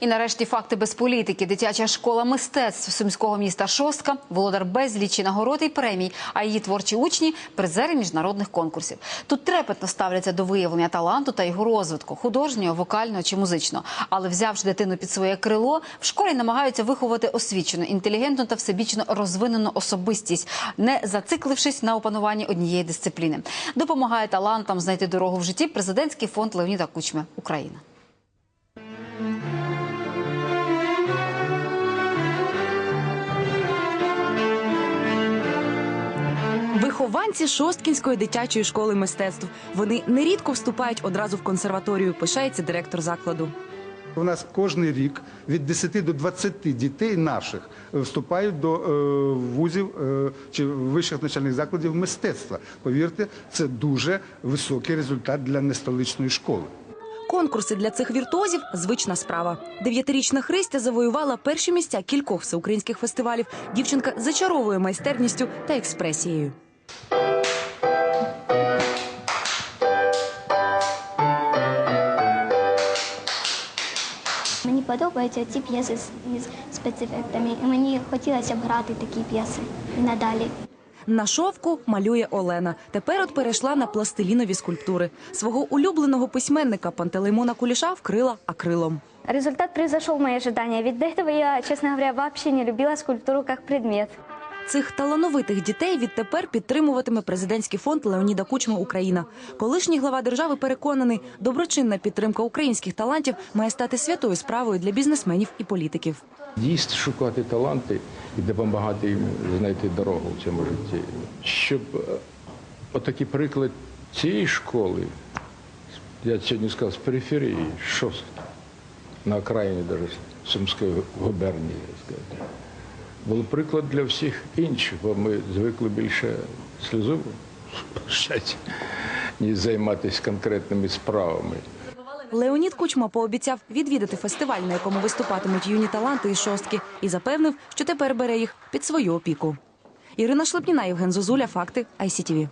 І нарешті факти без політики. Дитяча школа мистецтв сумського міста Шостка, володар безлічі нагород і премій, а її творчі учні призери міжнародних конкурсів. Тут трепетно ставляться до виявлення таланту та його розвитку художнього, вокального чи музичного. Але взявши дитину під своє крило, в школі намагаються виховати освічену, інтелігентну та всебічно розвинену особистість, не зациклившись на опануванні однієї дисципліни. Допомагає талантам знайти дорогу в житті президентський фонд Леоніда Кучми Україна. Вихованці Шосткінської дитячої школи мистецтв. Вони нерідко вступають одразу в консерваторію. Пишається директор закладу. У нас кожен рік від 10 до 20 дітей наших е, вступають до е, вузів е, чи вищих навчальних закладів мистецтва. Повірте, це дуже високий результат для нестоличної школи. Конкурси для цих віртуозів звична справа. Дев'ятирічна Христя завоювала перші місця кількох всеукраїнських фестивалів. Дівчинка зачаровує майстерністю та експресією. Мені подобаються ці п'єси з спецефектами, мені хотілося б грати такі п'єси і надалі. На шовку малює Олена. Тепер от перейшла на пластилінові скульптури. Свого улюбленого письменника Пантелеймона Куліша вкрила акрилом. Результат превзошел мои ожидания, ведь до этого я, честно говоря, вообще не любила скульптуру как предмет. Цих талановитих дітей відтепер підтримуватиме президентський фонд Леоніда Кучма Україна. Колишній глава держави переконаний, доброчинна підтримка українських талантів має стати святою справою для бізнесменів і політиків. Дійсно шукати таланти і допомагати їм знайти дорогу в цьому житті. Щоб е, отакий приклад цієї школи, я сьогодні сказав, з периферії, шостки, на окраїні навіть Сумської губернії, я був приклад для всіх інших, бо ми звикли більше сльозу пущати, ніж займатися конкретними справами. Леонід Кучма пообіцяв відвідати фестиваль, на якому виступатимуть юні таланти і шостки, і запевнив, що тепер бере їх під свою опіку. Ірина Шлепніна, Євген Зозуля, факти ICTV.